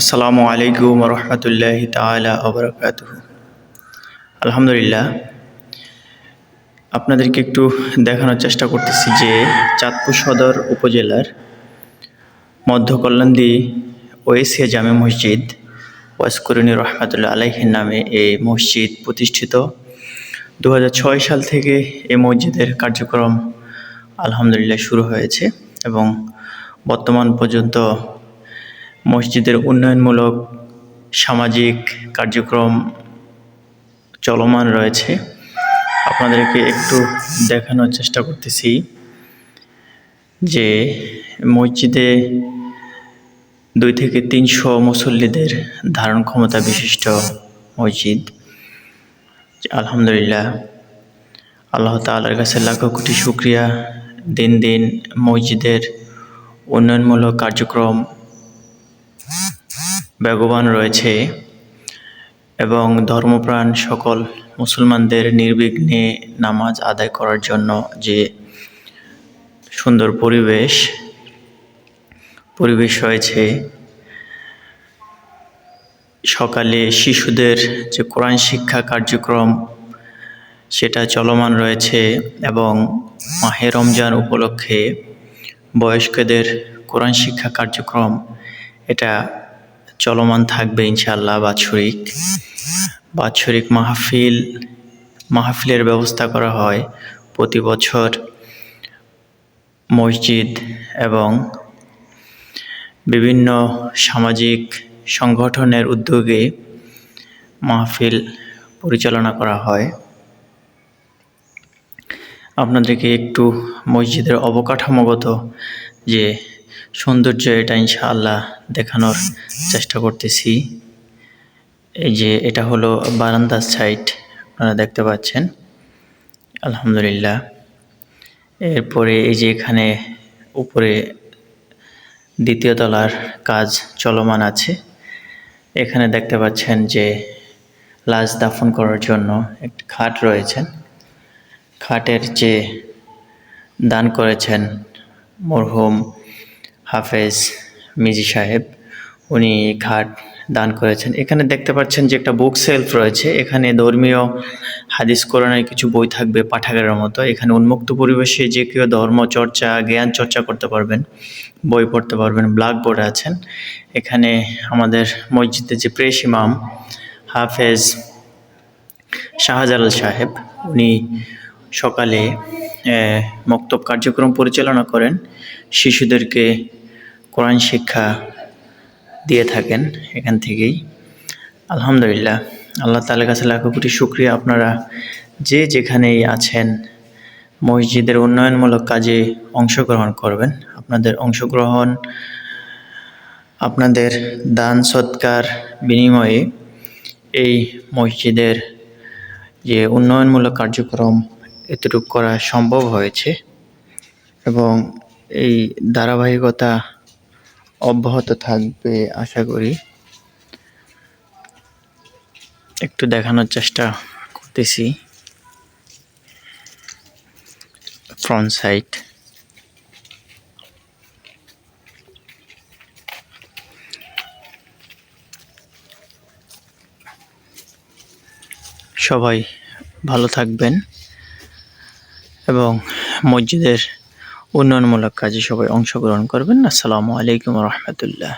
আসসালামু আলাইকুম রহমতুল্লাহ তালা আলহামদুলিল্লাহ, আপনাদেরকে একটু দেখানোর চেষ্টা করতেছি যে চাঁদপুর সদর উপজেলার মধ্য কল্যাণদি ওয়েসিয়া জামে মসজিদ ওয়াসকরণী রহমাতুল্লাহ আলাইহির নামে এই মসজিদ প্রতিষ্ঠিত। দু হাজার ছয় সাল থেকে এই মসজিদের কার্যক্রম আলহামদুলিল্লাহ শুরু হয়েছে এবং বর্তমান পর্যন্ত মসজিদের উন্নয়নমূলক সামাজিক কার্যক্রম চলমান রয়েছে। আপনাদেরকে একটু দেখানোর চেষ্টা করতেছি যে মসজিদে দুই থেকে তিনশো মুসল্লিদের ধারণ ক্ষমতা বিশিষ্ট মসজিদ। আলহামদুলিল্লাহ, আল্লাহ তালার কাছে লাখো কোটি শুক্রিয়া। দিন দিন মসজিদের উন্নয়নমূলক কার্যক্রম বেগবান রয়েছে এবং ধর্মপ্রাণ সকল মুসলমানদের নির্বিঘ্নে নামাজ আদায় করার জন্য যে সুন্দর পরিবেশ পরিবেশ রয়েছে। সকালে শিশুদের যে কোরআন শিক্ষা কার্যক্রম, সেটা চলমান রয়েছে এবং মাহে রমজান উপলক্ষে বয়স্কদের কোরআন শিক্ষা কার্যক্রম, এটা চলমান থাকবে ইনশাআল্লাহ বাৎসরিক। বাৎসরিক মাহফিল, মাহফিলের ব্যবস্থা করা হয় প্রতি বছর মসজিদ এবং বিভিন্ন সামাজিক সংগঠনের উদ্যোগে মাহফিল পরিচালনা করা হয়। আপনাদেরকে একটু মসজিদের অবকাঠামোগত যে সৌন্দর্য এটা ইনশাআল্লাহ দেখানোর চেষ্টা করতেছি। এই যে এটা হলো বারান্দার সাইড আপনারা দেখতে পাচ্ছেন। আলহামদুলিল্লাহ। এরপরে এই যে এখানে উপরে দ্বিতীয় তলার কাজ চলমান আছে। এখানে দেখতে পাচ্ছেন যে লাশ দাফন করার জন্য একটি খাট রয়েছেন খাটের যে দান করেছেন মরহুম হাফেজ মিজি সাহেব, উনি ঘাট দান করেছেন। এখানে দেখতে পাচ্ছেন যে একটা বুক সেলফ রয়েছে। এখানে ধর্মীয় হাদিস, কোরআনের কিছু বই থাকবে পাঠাগারের মতো। এখানে উন্মুক্ত পরিবেশে যে কেউ ধর্ম, চর্চা, জ্ঞান চর্চা করতে পারবেন, বই পড়তে পারবেন ব্ল্যাকবোর্ড আছেন। এখানে আমাদের মসজিদে যে প্রেস ইমাম হাফেজ শাহজালাল সাহেব, উনি সকালে মক্তব কার্যক্রম পরিচালনা করেন। শিশুদেরকে কোরআন শিক্ষা দিয়ে থাকেন এখান থেকেই। আলহামদুলিল্লাহ, আল্লাহ তালের কাছে লাখো কোটি শুক্রিয়া। আপনারা যে যেখানেই আছেন, মসজিদের উন্নয়নমূলক কাজে অংশগ্রহণ করবেন। আপনাদের অংশগ্রহণ, আপনাদের দান সৎকার বিনিময়ে এই মসজিদের যে উন্নয়নমূলক কার্যক্রম এতটুকু করা সম্ভব হয়েছে এবং এই ধারাবাহিকতা অব্যাহত থাকবে, আশা করি। একটু দেখানোর চেষ্টা করতেছি। ফ্রন্ট সাইড সবাই ভালো থাকবেন এবং মসজিদের উন্নয়নমূলক কাজে সবাই অংশগ্রহণ করবেন। আসসালামু আলাইকুম রহমতুল্লাহ।